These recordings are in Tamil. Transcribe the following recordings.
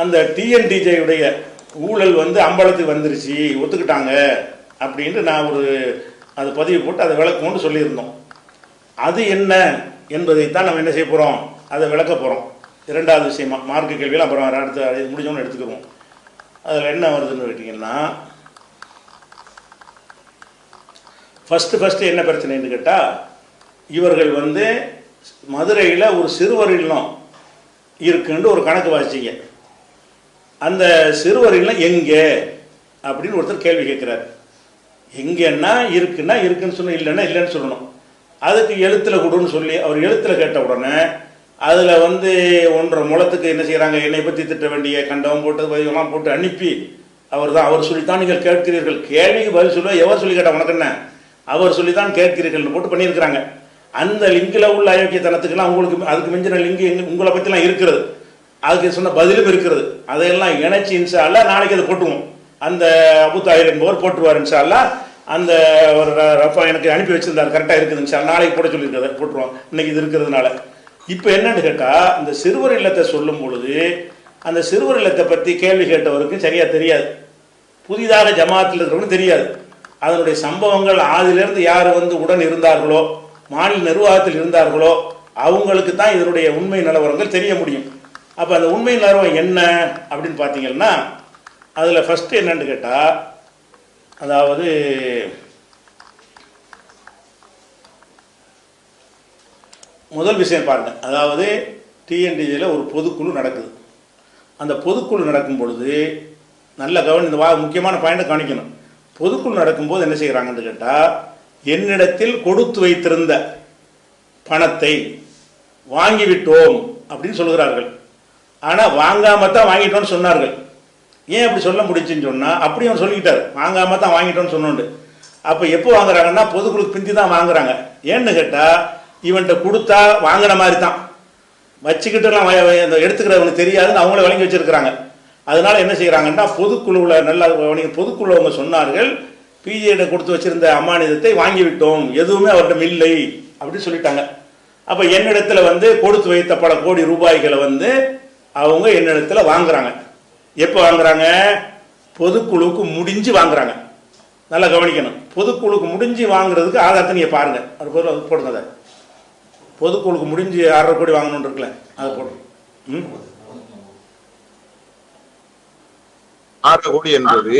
அந்த டிஎன்டிஜேயுடைய ஊழல் வந்து அம்பலத்துக்கு வந்துருச்சு ஒத்துக்கிட்டாங்க அப்படின்ட்டு நான் ஒரு அது பதிவு போட்டு அதை விளக்கணும்னு சொல்லியிருந்தோம். அது என்ன என்பதைத்தான் நம்ம என்ன செய்ய போகிறோம் அதை விளக்க போகிறோம் இரண்டாவது விஷயமா மார்க்க கேள்வியில் அப்புறம் அடுத்து அது முடிஞ்சோன்னு எடுத்துக்கிறோம் அதில் என்ன வருதுன்னு கேட்டிங்கன்னா ஃபஸ்ட்டு ஃபஸ்ட்டு என்ன பிரச்சனைன்னு கேட்டால் இவர்கள் வந்து மதுரையில் ஒரு சிறுவர் இல்லம் இருக்குன்ட்டு ஒரு கணக்கு வாசிச்சிங்க. அந்த சிறுவர்கள்லாம் எங்கே? அப்படின்னு ஒருத்தர் கேள்வி கேட்குறாரு. எங்கன்னா இருக்குன்னா இருக்குன்னு சொல்லணும் இல்லைன்னா இல்லைன்னு சொல்லணும். அதுக்கு எழுத்தில் கொடுன்னு சொல்லி அவர் எழுத்தில் கேட்ட உடனே அதில் வந்து ஒன்றரை முளத்துக்கு என்ன செய்கிறாங்க என்னை பற்றி திட்ட வேண்டிய கண்டவம் போட்டு பதிவெல்லாம் போட்டு அனுப்பி அவர் தான் அவர் சொல்லித்தான் நீங்கள் கேட்கிறீர்கள். கேள்விக்கு பதில் சொல்ல எவர் சொல்லி கேட்டால் உனக்கு என்ன? அவர் சொல்லித்தான் கேட்கிறீர்கள்னு போட்டு பண்ணியிருக்கிறாங்க. அந்த லிங்கில் உள்ள அயோக்கியத்தனத்துக்கெல்லாம் உங்களுக்கு அதுக்கு மிஞ்சின லிங்க் எங்க உங்களை பற்றிலாம் இருக்கிறது. அதுக்கு சொன்ன பதிலும் இருக்கிறது. அதையெல்லாம் இணைச்சி இன்ஷா நாளைக்கு அதை போட்டுவோம் அந்த அபு என்பவர் போட்டுருவார் இன்ஷா அந்த ஒரு ரஃபா எனக்கு அனுப்பி வச்சிருந்தார். கரெக்டாக இருக்குது இன்ஷா நாளைக்கு போட சொல்லியிருக்காரு போட்டுருவோம். இன்னைக்கு இது இருக்கிறதுனால. இப்போ என்னன்னு கேட்டால் இந்த சிறுவர் இல்லத்தை சொல்லும் பொழுது அந்த சிறுவர் இல்லத்தை பற்றி கேள்வி கேட்டவருக்கு சரியாக தெரியாது. புதிதாக ஜமாத்தில் இருக்கிறவங்க தெரியாது. அதனுடைய சம்பவங்கள் ஆதிலிருந்து யார் வந்து உடன் இருந்தார்களோ மாநில நிர்வாகத்தில் இருந்தார்களோ அவங்களுக்கு தான் இதனுடைய உண்மை நிலவரங்கள் தெரிய முடியும். அப்போ அந்த உண்மையின் ஆர்வம் என்ன அப்படின்னு பார்த்தீங்கன்னா அதில் ஃபஸ்ட்டு என்னன்னு கேட்டால் அதாவது முதல் விஷயம் பாருங்க. அதாவது டிஎன்டிஜியில் ஒரு பொதுக்குழு நடக்குது. அந்த பொதுக்குழு நடக்கும் பொழுது நல்ல கவனி இந்த வா முக்கியமான பாயிண்டை கவனிக்கணும். பொதுக்குழு நடக்கும்போது என்ன செய்கிறாங்கன்னு கேட்டால் என்னிடத்தில் கொடுத்து வைத்திருந்த பணத்தை வாங்கிவிட்டோம் அப்படின்னு சொல்கிறார்கள் ஆனால் வாங்காம தான் வாங்கிட்டோன்னு சொன்னார்கள். ஏன் அப்படி சொல்ல முடிச்சுன்னு சொன்னால் அப்படி அவன் சொல்லிக்கிட்டார் வாங்காம தான் வாங்கிட்டோன்னு சொன்னோண்டு. அப்போ எப்போ வாங்குறாங்கன்னா பொதுக்குழுக்கு பிந்தி தான் வாங்குறாங்க. ஏன்னு கேட்டால் இவன்கிட்ட கொடுத்தா வாங்கின மாதிரி தான் வச்சுக்கிட்டுலாம் வ- எடுத்துக்கிறவனுக்கு தெரியாதுன்னு அவங்களே வழங்கி வச்சிருக்கிறாங்க. அதனால என்ன செய்கிறாங்கன்னா பொதுக்குழுவில் நல்லா பொதுக்குழுவங்க சொன்னார்கள் பிஜேட கொடுத்து வச்சிருந்த அம்மானிதத்தை வாங்கிவிட்டோம். எதுவுமே அவர்கிட்ட இல்லை. அப்படின்னு சொல்லிட்டாங்க. அப்போ என்னிடத்தில் வந்து கொடுத்து வைத்த பல கோடி ரூபாய்களை வந்து அவங்க என்னிடத்தில் வாங்குறாங்க. எப்போ வாங்குறாங்க? பொதுக்குழுவுக்கு முடிஞ்சு வாங்குறாங்க. நல்லா கவனிக்கணும். பொதுக்குழுக்கு முடிஞ்சு வாங்குறதுக்கு ஆதாரத்தை நீங்கள் பாருங்க. அது பொருள் அது போடுங்க அதை. பொதுக்குழுக்கு முடிஞ்சு ஆறரை கோடி வாங்கணும்னு இருக்குல்ல அதை போடுங்க ம்? ஆறரை கோடி என்பது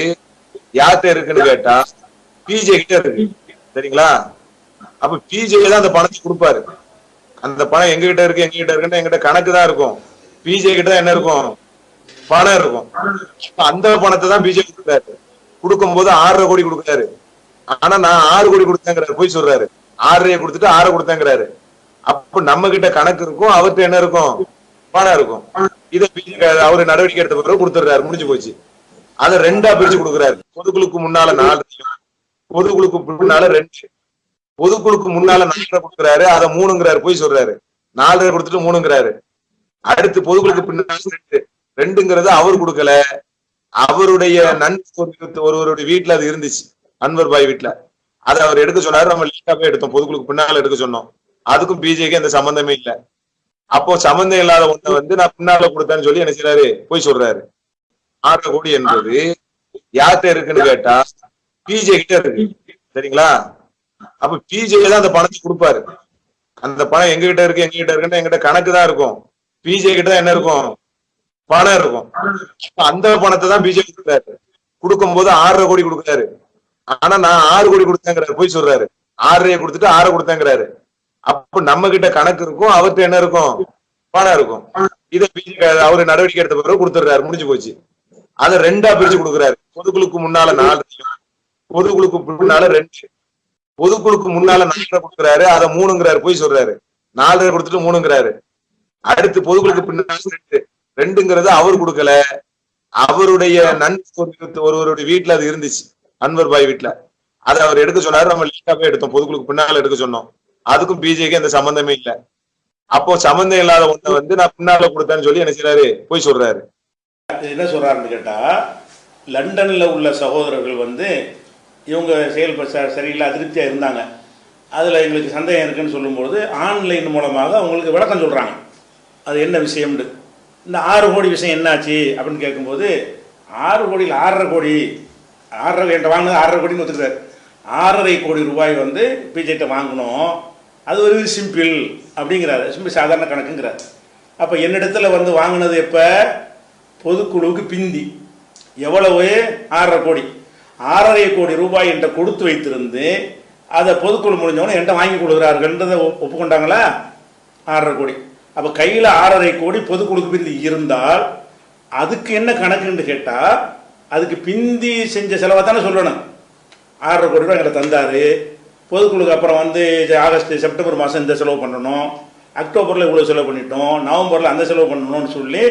யார்கிட்ட இருக்குன்னு கேட்டா பிஜே கிட்ட இருக்கு. சரிங்களா? அப்ப பிஜே தான் அந்த பணத்தை கொடுப்பாரு. அந்த பணம் எங்க கிட்ட இருக்கு எங்க கிட்ட இருக்குன்னு எங்கிட்ட கணக்கு தான் இருக்கும். பிஜே கிட்ட என்ன இருக்கும்? பணம் இருக்கும். அந்த பணத்தை தான் பிஜே கொடுக்குறாரு. கொடுக்கும்போது ஆறரை கோடி கொடுக்குறாரு. ஆனா நான் ஆறு கோடி கொடுத்தேங்கிறாரு. போய் சொல்றாரு. ஆறரையை கொடுத்துட்டு ஆறு கொடுத்தேங்கிறாரு. அப்ப நம்ம கிட்ட கணக்கு இருக்கும். அவர்கிட்ட என்ன இருக்கும்? பணம் இருக்கும். இதை பிஜே அவரு நடவடிக்கை எடுத்த பிறகு கொடுத்துடுறாரு. முடிஞ்சு போச்சு. அதை ரெண்டா பிரிச்சு கொடுக்குறாரு. பொதுக்குழுக்கு முன்னால நாலு பொதுக்குழுக்கு முன்னால ரெண்டு. பொதுக்குழுக்கு முன்னால நாலரை கொடுக்குறாரு. அதை மூணுங்கிறாரு. போய் சொல்றாரு. நாலரை கொடுத்துட்டு மூணுங்கிறாரு. அடுத்து பொதுக்குழுக்கு பின்னால ரெண்டு ரெண்டுங்கிறது அவர் கொடுக்கல. அவருடைய நண்பர் ஒருவருடைய வீட்டுல அது இருந்துச்சு. அன்வர் பாய் வீட்டுல அதை அவர் எடுக்க சொன்னாரு. நம்ம லேட்டா போய் எடுத்தோம். பொதுக்குழுக்கு பின்னால எடுக்க சொன்னோம். அதுக்கும் பிஜேக்கு எந்த சம்பந்தமே இல்ல. அப்போ சம்பந்தம் இல்லாத ஒண்ணு வந்து நான் பின்னால கொடுத்தேன்னு சொல்லி என்ன செய்யறாரு போய் சொல்றாரு. ஆறரை கோடி என்பது யார்கிட்ட இருக்குன்னு கேட்டா பிஜே கிட்ட இருக்கு. சரிங்களா? அப்ப பிஜே தான் அந்த பணத்தை கொடுப்பாரு. அந்த பணம் எங்க கிட்ட இருக்கு எங்க கிட்ட இருக்குன்னு எங்கிட்ட கணக்கு தான் இருக்கும். பிஜே கிட்ட என்ன இருக்கும்? பணம் இருக்கும். அந்த பணத்தை தான் பிஜே கொடுக்குறாரு. கொடுக்கும்போது ஆறரை கோடி கொடுக்குறாரு. ஆனா நான் ஆறு கோடி கொடுத்தேங்கிறாரு. போய் சொல்றாரு. ஆறரையை கொடுத்துட்டு ஆறு கொடுத்தேங்கிறாரு. அப்ப நம்ம கிட்ட கணக்கு இருக்கும். அவர்கிட்ட என்ன இருக்கும்? பணம் இருக்கும். இதை பிஜே அவரு நடவடிக்கை எடுத்த பிறகு கொடுத்துடுறாரு. முடிஞ்சு போச்சு. அதை ரெண்டா பிரிச்சு கொடுக்குறாரு. பொதுக்குழுக்கு முன்னால நாலு பொதுக்குழுக்கு முன்னால ரெண்டு. பொதுக்குழுக்கு முன்னால நாலரை கொடுக்குறாரு. அதை மூணுங்கிறாரு. போய் சொல்றாரு. நாலரை கொடுத்துட்டு மூணுங்கிறாரு. அடுத்து பொதுக்குழுக்கு பின்னாடி ரெண்டு ரெண்டுங்கிறது அவர் கொடுக்கல. அவருடைய நண்பர் ஒருவருடைய வீட்டுல அது இருந்துச்சு. அன்வர் பாய் வீட்டுல அதை அவர் எடுக்க சொன்னாரு. நம்ம லேட்டாவே போய் எடுத்தோம். பொதுக்குழுக்கு பின்னால எடுக்க சொன்னோம். அதுக்கும் பிஜேக்கு எந்த சம்பந்தமே இல்ல. அப்போ சம்பந்தம் இல்லாத ஒண்ணு வந்து நான் பின்னால கொடுத்தேன்னு சொல்லி என்ன செய்யறாரு போய் சொல்றாரு. என்ன சொல்றாருன்னு கேட்டால் லண்டனில் உள்ள சகோதரர்கள் வந்து இவங்க செயல் சரியில்லை அதிருப்தியா இருந்தாங்க. அதில் எங்களுக்கு சந்தேகம் இருக்குன்னு சொல்லும்பொழுது ஆன்லைன் மூலமாக அவங்களுக்கு விளக்கம் சொல்றாங்க. அது என்ன விஷயம்னு? இந்த ஆறு கோடி விஷயம் என்னாச்சு? அப்படின்னு கேட்கும்போது ஆறு கோடியில் ஆறரை கோடி. ஆறரை என்கிட்ட வாங்கினது ஆறரை கோடின்னு ஒத்துக்கிறார் ஆறரை கோடி ரூபாய் வந்து பிஜேட்ட வாங்கினோம். அது ஒரு சிம்பிள் அப்படிங்கிறாரு. சிம்பிள் சாதாரண கணக்குங்கிறார். அப்போ என்னிடத்துல வந்து வாங்கினது எப்போ? பொதுக்குழுவுக்கு பிந்தி. எவ்வளவு? ஆறரை கோடி. ஆறரை கோடி ரூபாய் என்கிட்ட கொடுத்து வைத்திருந்து அதை பொதுக்குழு முடிஞ்சவொன்னே என்கிட்ட வாங்கி கொடுக்குறாருன்றதை ஒப்புக்கொண்டாங்களா? ஆறரை கோடி. அப்போ கையில் ஆறரை கோடி பொதுக்குழுக்கு பிந்தி இருந்தால் அதுக்கு என்ன கணக்குன்னு கேட்டால் அதுக்கு பிந்தி செஞ்ச செலவை தானே சொல்லணும். ஆறரை கோடி ரூபாய் எங்களை தந்தார். பொதுக்குழுக்கு அப்புறம் வந்து ஆகஸ்ட் செப்டம்பர் மாதம் இந்த செலவு பண்ணணும். அக்டோபரில் இவ்வளோ செலவு பண்ணிட்டோம். நவம்பரில் அந்த செலவு பண்ணணும்னு சொல்லி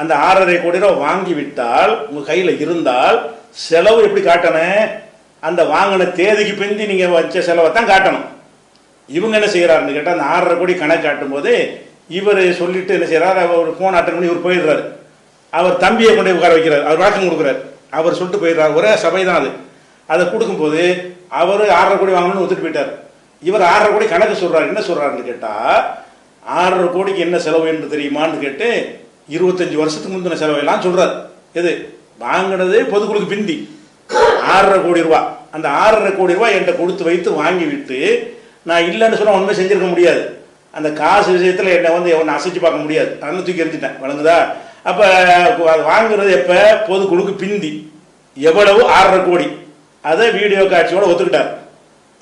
அந்த ஆறரை கோடி ரூபா வாங்கி விட்டால் உங்கள் கையில் இருந்தால் செலவு எப்படி காட்டணும்? அந்த வாங்கின தேதிக்கு பிந்தி நீங்கள் வச்ச செலவை தான் காட்டணும். இவங்க என்ன செய்கிறாருன்னு கேட்டால் அந்த ஆறரை கோடி கணக்கு காட்டும் போது இவர் சொல்லிட்டு என்ன செய்கிறார் அவர் ஃபோன் அட்டன் பண்ணி இவர் போயிடுறாரு. அவர் தம்பியை கொண்டு உட்கார வைக்கிறார். அவர் வழக்கம் கொடுக்குறாரு. அவர் சொல்லிட்டு போயிடுறார். ஒரே சபை தான் அது. அதை கொடுக்கும்போது அவர் ஆறரை கோடி வாங்கணும்னு ஒத்துட்டு போயிட்டார். இவர் ஆறரை கோடி கணக்கு சொல்கிறார் என்ன சொல்கிறாருன்னு கேட்டால் ஆறரை கோடிக்கு என்ன செலவு என்று தெரியுமான்னு கேட்டு இருபத்தஞ்சி வருஷத்துக்கு முந்தின செலவெல்லாம் சொல்கிறார் எது? வாங்கினது பொதுக்குழுக்கு பிந்தி. ஆறரை கோடி ரூபா. அந்த ஆறரை கோடி ரூபா என்கிட்ட கொடுத்து வைத்து வாங்கி விட்டு நான் இல்லைன்னு சொன்னால் ஒன்றுமே செஞ்சிருக்க முடியாது. அந்த காசு விஷயத்தில் என்னை வந்து ஒன்று அசைச்சு பார்க்க முடியாது. அதனால தூக்கி எறிஞ்சிட்டேன். வழங்குதா? அப்போ வாங்குறது எப்போ? பொதுக்குழுக்கு பிந்தி. எவ்வளவு? ஆறரை கோடி. அதை வீடியோ காட்சியோடு ஒத்துக்கிட்டார்.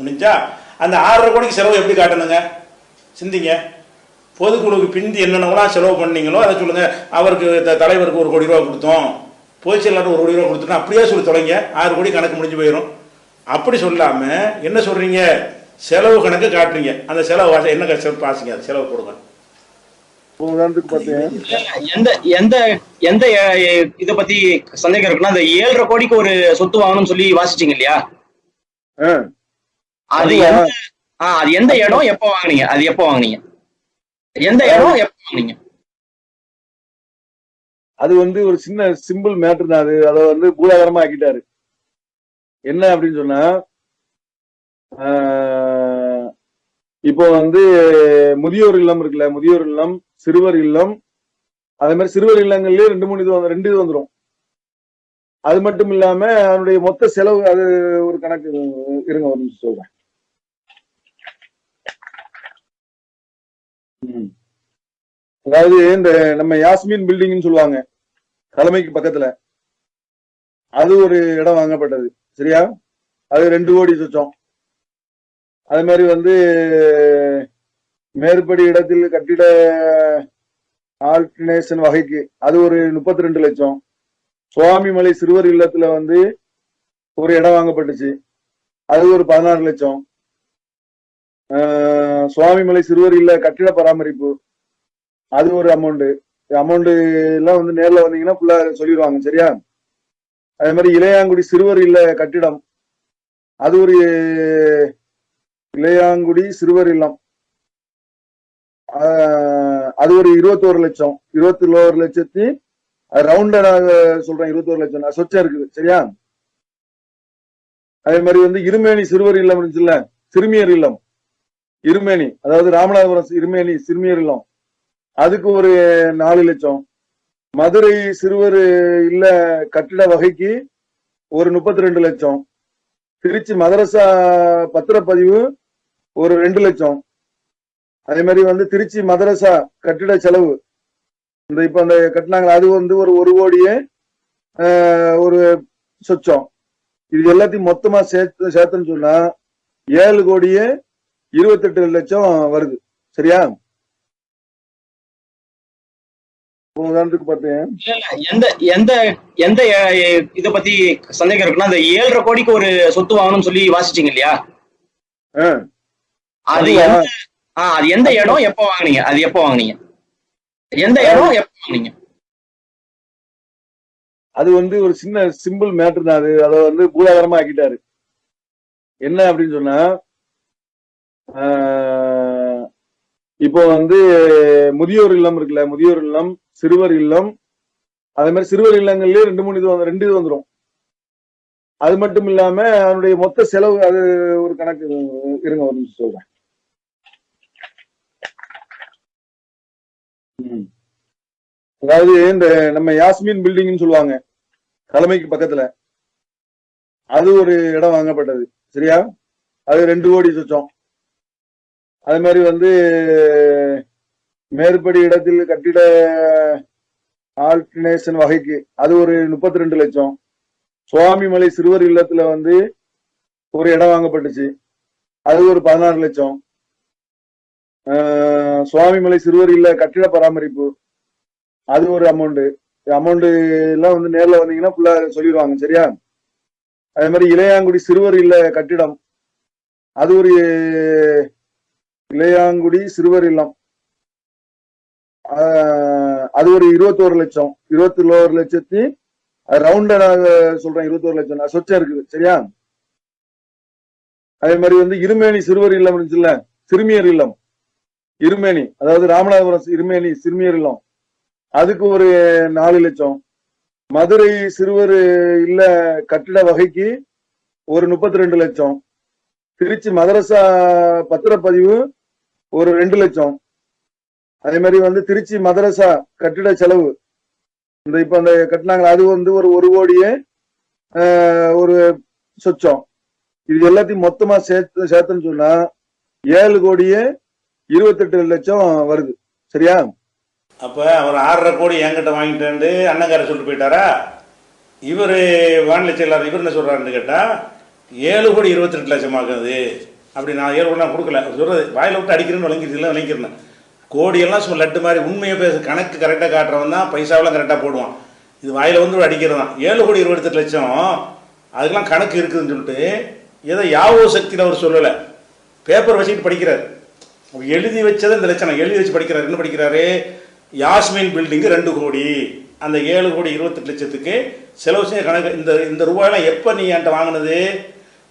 முடிஞ்சா அந்த ஆறரை கோடிக்கு செலவு எப்படி காட்டணுங்க? சிந்திங்க. பொதுக்குழுக்கு பிந்தி என்னென்னலாம் செலவு பண்ணீங்களோ அதை சொல்லுங்கள் அவருக்கு த- தலைவருக்கு ஒரு கோடி ரூபா கொடுத்தோம். பொதுச் செயலாளர் ஒரு கோடி ரூபா கொடுத்துட்டோம் அப்படியே சொல்லி தொலைங்க. ஆறு கோடி கணக்கு முடிஞ்சு போயிடும் அப்படி சொல்லாமல் என்ன சொல்கிறீங்க செலவு கணக்கு காட்டுறீங்க. அந்த செலவு வாச- என்ன க- செலவு பாசிங்க அது செலவு பார்த்தீங்க எந்த எந்த எந்த இத பத்தி சந்தேகம் இருக்குன்னா அந்த ஏழரை கோடிக்கு ஒரு சொத்து வாங்கணும்னு சொல்லி வாசிச்சீங்க இல்லையா? அது அதுவா? எந்த ஆ, அது எந்த இடம் எப்போ வாங்குனீங்க? அது எப்போ வாங்குனீங்க? எந்த இடம் எப்போ வாங்குனீங்க? அது வந்து ஒரு சின்ன சிம்பிள் மேட்டர் தான் அது. அதை வந்து பூதாகரமா ஆக்கிட்டாரு. என்ன அப்படின்னு சொன்னா ஆஹ், இப்போ வந்து முதியோர் இல்லம் இருக்குல்ல முதியோர் இல்லம் சிறுவர் இல்லம் அதே மாதிரி சிறுவர் இல்லங்கள்லயே ரெண்டு மூணு இது வந்து- ரெண்டு இது வந்துடும் அது மட்டும் இல்லாம அதனுடைய மொத்த செலவு அது ஒரு கணக்கு இருங்க ஒரு நிமிஷம் சொல்றேன். அதாவது இந்த நம்ம யாஸ்மின் பில்டிங்னு சொல்லுவாங்க தலைமைக்கு பக்கத்துல. அது ஒரு இடம் வாங்கப்பட்டது சரியா? அது ரெண்டு கோடி சொச்சம். அது மாதிரி வந்து மேற்படி இடத்தில் கட்டிட ஆல்டர்னேஷன் வகைக்கு அது ஒரு முப்பத்தி ரெண்டு லட்சம். சுவாமிமலை சிறுவர் இல்லத்துல வந்து ஒரு இடம் வாங்கப்பட்டுச்சு. அது ஒரு பதினாறு லட்சம். சுவாமிமலை சிறுவர் இல்ல கட்டிட பராமரிப்பு அது ஒரு அமௌண்ட் அமௌண்ட் எல்லாம் வந்து நேர்ல வந்தீங்கன்னா ஃபுல்லா சொல்லிடுவாங்க சரியா? அதே மாதிரி இளையாங்குடி சிறுவர் இல்ல கட்டிடம் அது ஒரு இளையாங்குடி சிறுவர் இல்லம். ஆஹ் அது ஒரு இருபத்தோரு லட்சம். இருபத்தி ஒரு லட்சத்தி ரவுண்டா சொல்றேன் இருபத்தோரு லட்சம். நான் சொச்சம் இருக்குது சரியா? அதே மாதிரி வந்து இருமேனி சிறுவர் இல்லம் இருந்துச்சுல்ல சிறுமியர் இல்லம். இருமேனி அதாவது ராமநாதபுரம் இருமேனி சிறுமியர் இல்லம். அதுக்கு ஒரு நாலு லட்சம். மதுரை சிறுவர் இல்ல கட்டிட வகைக்கு ஒரு முப்பத்தி ரெண்டு லட்சம். திருச்சி மதரசா பத்திரப்பதிவு ஒரு ரெண்டு லட்சம். அதே மாதிரி வந்து திருச்சி மதரசா கட்டிட செலவு. இந்த இப்ப அந்த கட்டினாங்களா அது வந்து ஒரு ஒரு கோடியே ஒரு சொச்சம். இது எல்லாத்தையும் மொத்தமா சேர்த்து சேர்த்துன்னு சொன்னா ஏழு கோடியே இருபத்தெட்டு லட்சம் வருது. சரியா? உதாரணத்துக்கு பார்த்தேன். எந்த எந்த எந்த இத பத்தி சந்தேகம் இருக்குன்னா அந்த ஏழரை கோடிக்கு ஒரு சொத்து வாங்கணும்னு சொல்லி வாசிச்சீங்க இல்லையா? அது அது எந்த இடம் எப்போ வாங்குனீங்க? அது எப்போ வாங்குனீங்க? எந்த இடம் எப்போ வாங்குனீங்க? அது வந்து ஒரு சின்ன சிம்பிள் மேட்டர் தான். அது அதை வந்து பூதாகரமா ஆக்கிட்டாரு. என்ன அப்படின்னு சொன்னா இப்போ வந்து முதியோர் இல்லம் இருக்குல்ல முதியோர் இல்லம் சிறுவர் இல்லம் அதே மாதிரி சிறுவர் இல்லங்கள்லயே ரெண்டு மூணு இது வந்து- ரெண்டு இது வந்துடும் அது மட்டும் இல்லாம அதனுடைய மொத்த செலவு அது ஒரு கணக்கு இருங்க ஒரு நிமிஷம் சொல்றேன். அதாவது இந்த நம்ம யாஸ்மின் பில்டிங்னு சொல்லுவாங்க தலைமைக்கு பக்கத்துல. அது ஒரு இடம் வாங்கப்பட்டது. சரியா? அது ரெண்டு கோடி சொச்சம். அது மாதிரி வந்து மேற்படி இடத்தில் கட்டிட ஆல்டர்னேஷன் வகைக்கு அது ஒரு முப்பத்தி ரெண்டு லட்சம் சுவாமிமலை சிறுவர் இல்லத்துல வந்து ஒரு இடம் வாங்கப்பட்டுச்சு. அது ஒரு பதினாறு லட்சம். சுவாமிமலை சிறுவர் இல்ல கட்டிட பராமரிப்பு. அது ஒரு அமௌண்ட் அமௌண்ட் எல்லாம் வந்து நேர்ல வந்தீங்கன்னா ஃபுல்லா சொல்லிடுவாங்க சரியா? அதே மாதிரி இளையாங்குடி சிறுவர் இல்ல கட்டிடம். அது ஒரு இளையாங்குடி சிறுவர் இல்லம். ஆஹ் அது ஒரு இருபத்தோரு லட்சம். இருபத்தி ஒரு லட்சத்தி ரவுண்டா சொல்றேன் இருபத்தோரு லட்சம். நான் சொச்சம் இருக்குது சரியா? அதே மாதிரி வந்து இருமேனி சிறுவர் இல்லம் இருந்துச்சுல்ல சிறுமியர் இல்லம். இருமேனி அதாவது ராமநாதபுரம் இருமேனி சிறுமியர் இல்லம். அதுக்கு ஒரு நாலு லட்சம். மதுரை சிறுவர் இல்ல கட்டிட வகைக்கு ஒரு முப்பத்தி ரெண்டு லட்சம். திருச்சி மதரசா பத்திரப்பதிவு ஒரு ரெண்டு லட்சம். அதே மாதிரி வந்து திருச்சி மதரசா கட்டிட செலவு. இந்த இப்ப அந்த கட்டினாங்களா அது வந்து ஒரு ஒரு கோடியே ஒரு சொச்சம். இது எல்லாத்தையும் மொத்தமா சேர்த்து சேர்த்துன்னு சொன்னா ஏழு கோடியே இருபத்தெட்டு லட்சம் வருது. சரியா? அப்போ அவர் ஆறரை கோடி என்கிட்ட வாங்கிட்டு வந்து அண்ணங்கார சொல்லிட்டு போயிட்டாரா? இவர் வானிலை செயலாளர் இவர் என்ன சொல்கிறாருன்னு கேட்டால் ஏழு கோடி இருபத்தி ரெண்டு லட்சம் ஆகுது. அப்படி நான் ஏழு கோடி நான் கொடுக்கல சொல்கிறது வாயில விட்டு அடிக்கிறேன்னு விளங்கிட்டு விளங்கிக்கிறேன் கோடியெல்லாம் சும்மா லட்டு மாதிரி உண்மையை பேச கணக்கு கரெக்டாக காட்டுறவன் தான் பைசாவெல்லாம் கரெக்டாக போடுவான். இது வாயில் வந்து அடிக்கிறது தான். ஏழு கோடி இருபத்தெட்டு லட்சம் அதுக்கெல்லாம் கணக்கு இருக்குதுன்னு சொல்லிட்டு ஏதோ யாவோ சக்தியில் அவர் சொல்லலை. பேப்பர் வச்சுக்கிட்டு படிக்கிறார். எழுதி வச்சது இந்த லட்சணம். எழுதி வச்சு படிக்கிறார் என்ன படிக்கிறாரு? யாஸ்மின் பில்டிங்கு ரெண்டு கோடி. அந்த ஏழு கோடி இருபத்தெட்டு லட்சத்துக்கு செலவு செஞ்ச கணக்கு இந்த இந்த ரூபாயெல்லாம் எப்போ நீ என்கிட்ட வாங்கினது?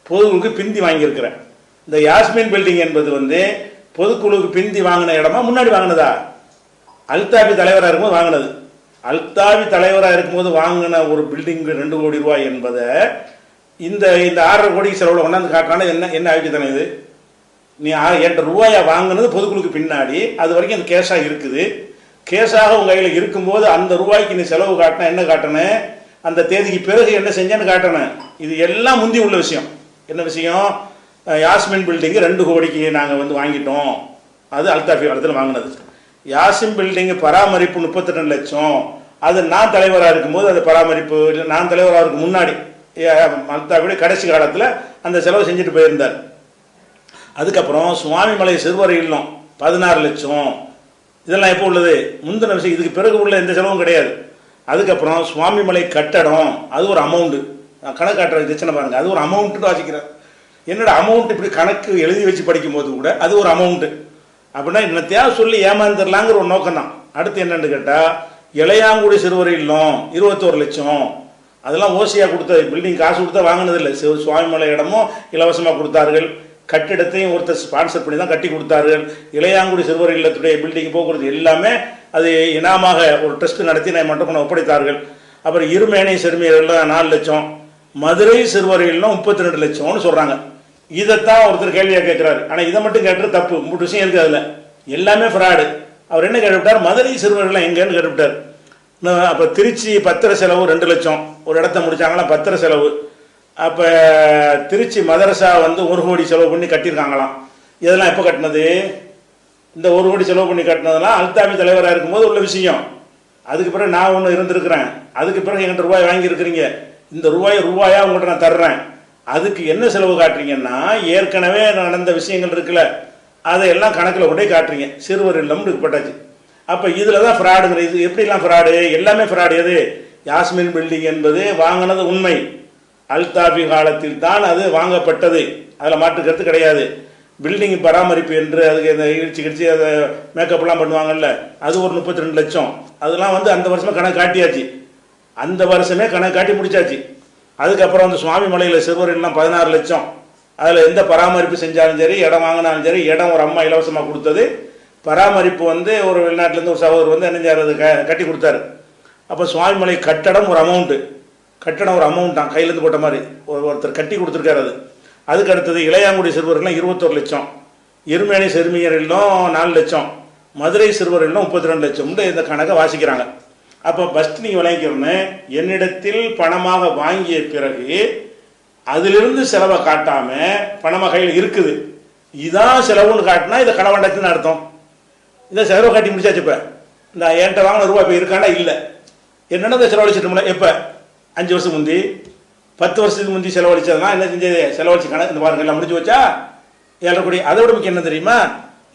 பொதுக்குழுக்கு பிந்தி வாங்கியிருக்கிற. இந்த யாஸ்மின் பில்டிங் என்பது வந்து பொதுக்குழுவுக்கு பிந்தி வாங்கின இடமா முன்னாடி வாங்கினதா? அல்தாபி தலைவராக இருக்கும்போது வாங்கினது. அல்தாபி தலைவராக இருக்கும்போது வாங்கின ஒரு பில்டிங்கு ரெண்டு கோடி ரூபாய் என்பதை இந்த இந்த ஆறரை கோடிக்கு செலவில் கொண்டாந்து காட்டுறான என்ன என்ன ஆய்வுத்தானே இது? நீ ஆ- என்கிட்ட ரூபாயை வாங்கினது பொதுக்குழுக்கு பின்னாடி அது வரைக்கும் அந்த கேஷாக இருக்குது. கேஷாக உங்கள் கையில் இருக்கும்போது அந்த ரூபாய்க்கு நீ செலவு காட்டினா என்ன காட்டணும் அந்த தேதிக்கு பிறகு என்ன செஞ்சேன்னு காட்டணும் இது எல்லாம் முந்தி உள்ள விஷயம். என்ன விஷயம்? யாஸ்மின் பில்டிங்கு ரெண்டு கோடிக்கு நாங்கள் வந்து வாங்கிட்டோம். அது அல்தாஃபி காலத்தில் வாங்கினது. யாசிம் பில்டிங்கு பராமரிப்பு முப்பத்தி ரெண்டு லட்சம். அது நான் தலைவராக இருக்கும்போது அது பராமரிப்பு இல்லை நான் தலைவராக இருக்கு முன்னாடி. அல்தாஃபியோட கடைசி காலத்தில் அந்த செலவு செஞ்சுட்டு போயிருந்தார். அதுக்கப்புறம் சுவாமிமலை சிறுவர் இல்லம் பதினாறு லட்சம். இதெல்லாம் எப்போ உள்ளது? முந்தின விஷயம் இதுக்கு பிறகு உள்ள எந்த செலவும் கிடையாது. அதுக்கப்புறம் சுவாமிமலை கட்டடம் அது ஒரு அமௌண்ட்டு கணக்கு காட்டுற பிரச்சனை பாருங்கள் அது ஒரு அமௌண்ட்டு வாசிக்கிறேன் என்னோட அமௌண்ட் இப்படி கணக்கு எழுதி வச்சு படிக்கும்போது கூட அது ஒரு அமௌண்ட்டு அப்படின்னா என்னத்தையாவது சொல்லி ஏமாந்துடலாங்கிற ஒரு நோக்கம் தான் அடுத்து என்னென்னு கேட்டால் இளையாங்குடி சிறுவர் இல்லம் இருபத்தோரு லட்சம். அதெல்லாம் ஓசியாக கொடுத்த பில்டிங் காசு கொடுத்தா வாங்கினதில்லை. சிவ சுவாமிமலை இடமும் இலவசமாக கொடுத்தார்கள். கட்டிடத்தையும் ஒருத்தர் ஸ்பான்சர் பண்ணி தான் கட்டி கொடுத்தார்கள் இளையாங்குடி சிறுவர் இல்லத்துடைய பில்டிங் போக்குவரத்து எல்லாமே அது இனாமாக ஒரு டெஸ்ட் நடத்தி நான் மட்டும் ஒப்படைத்தார்கள். அப்புறம் இருமேனை சிறுமியர்கள் நாலு லட்சம் மதுரை சிறுவர்கள்லாம் முப்பத்தி ரெண்டு லட்சம்னு சொல்கிறாங்க இதைத்தான் ஒருத்தர் கேள்வியாக கேட்குறாரு. ஆனால் இதை மட்டும் கேட்டது தப்பு. மூணு விஷயம் இருக்குது அதில். எல்லாமே ஃப்ராடு அவர் என்ன கேட்டுவிட்டார்? மதுரை சிறுவர்கள்லாம் எங்கேன்னு கேட்டுவிட்டார். அப்போ திருச்சி பத்திர செலவு ரெண்டு லட்சம். ஒரு இடத்த முடிச்சாங்களாம் பத்திர செலவு. அப்போ திருச்சி மதரசா வந்து ஒரு கோடி செலவு பண்ணி கட்டியிருக்காங்களாம். இதெல்லாம் எப்போ கட்டினது? இந்த ஒரு கோடி செலவு பண்ணி கட்டினதெல்லாம் அல்தாமி தலைவராக இருக்கும்போது உள்ள விஷயம். அதுக்கு பிறகு நான் ஒன்று இருந்திருக்கிறேன். அதுக்கு பிறகு என்கிட்ட ரூபாய் வாங்கியிருக்கிறீங்க. இந்த ரூபாய் ரூபாயா உங்கள்கிட்ட நான் தர்றேன். அதுக்கு என்ன செலவு காட்டுறீங்கன்னா ஏற்கனவே நடந்த விஷயங்கள் இருக்குல்ல அதையெல்லாம் கணக்கில் கொண்டே காட்டுறீங்க. சிறுவர் இல்லம்னு இருக்கப்பட்டாச்சு அப்போ இதில் தான் ஃப்ராடுங்கிற இது. எப்படிலாம் ஃப்ராடு எல்லாமே ஃப்ராடு எது? யாஸ்மின் பில்டிங் என்பது வாங்கினது உண்மை. அல்தாபி காலத்தில் தான் அது வாங்கப்பட்டது. அதில் மாற்றுக்கிறது கிடையாது. பில்டிங் பராமரிப்பு என்று அதுக்கு இந்த இடிச்சு கிடிச்சு அதை மேக்கப்லாம் பண்ணுவாங்கல்ல அது ஒரு முப்பத்தி ரெண்டு லட்சம். அதெல்லாம் வந்து அந்த வருஷமே கணக்கு காட்டியாச்சு. அந்த வருஷமே கணக்கு காட்டி முடிச்சாச்சு. அதுக்கப்புறம் அந்த சுவாமி மலையில் சிறுவர் பதினாறு லட்சம். அதில் எந்த பராமரிப்பு செஞ்சாலும் சரி இடம் வாங்கினாலும் சரி இடம் ஒரு அம்மா இலவசமாக கொடுத்தது. பராமரிப்பு வந்து ஒரு வெளிநாட்டிலேருந்து ஒரு சகோதரர் வந்து என்ன செய்யறது க கட்டி கொடுத்தாரு. அப்போ சுவாமிமலை கட்டடம் ஒரு அமௌண்ட்டு கட்டணம் ஒரு அமௌண்ட் தான் கையிலேருந்து போட்ட மாதிரி. ஒரு ஒருத்தர் கட்டி கொடுத்துருக்காரு அது. அதுக்கு அடுத்தது இளையாங்குடி சிறுவர்கள்லாம் இருபத்தொரு லட்சம். எருமேனி சிறுமியர் நாலு லட்சம். மதுரை சிறுவர் முப்பத்தி ரெண்டு லட்சம் இந்த கணக்கை வாசிக்கிறாங்க. அப்போ ஃபஸ்ட் நீங்கள் விளங்கிக்கிறோன்னு என்னிடத்தில் பணமாக வாங்கிய பிறகு அதிலிருந்து செலவை காட்டாமல் பணமாக கையில் இருக்குது. இதான் செலவுன்னு காட்டினா இதை களவாண்டத்துன்னு அர்த்தம். இதை செலவை காட்டி முடிச்சாச்சு இப்போ. இந்த என்கிட்ட வாங்கின ரூபா இப்போ இருக்காண்டா இல்லை. என்னென்ன இதை செலவழிச்சிட்டோம்ல எப்போ? அஞ்சு வருஷம் முந்தி பத்து வருஷத்துக்கு முந்தி செலவழிச்சதுனா என்ன செஞ்சது? செலவழிச்சு கணக்கு இந்த பாருங்கள் எல்லாம் முடிச்சு வச்சா ஏழரை கோடி. அதை விட முக்கியம் என்ன தெரியுமா?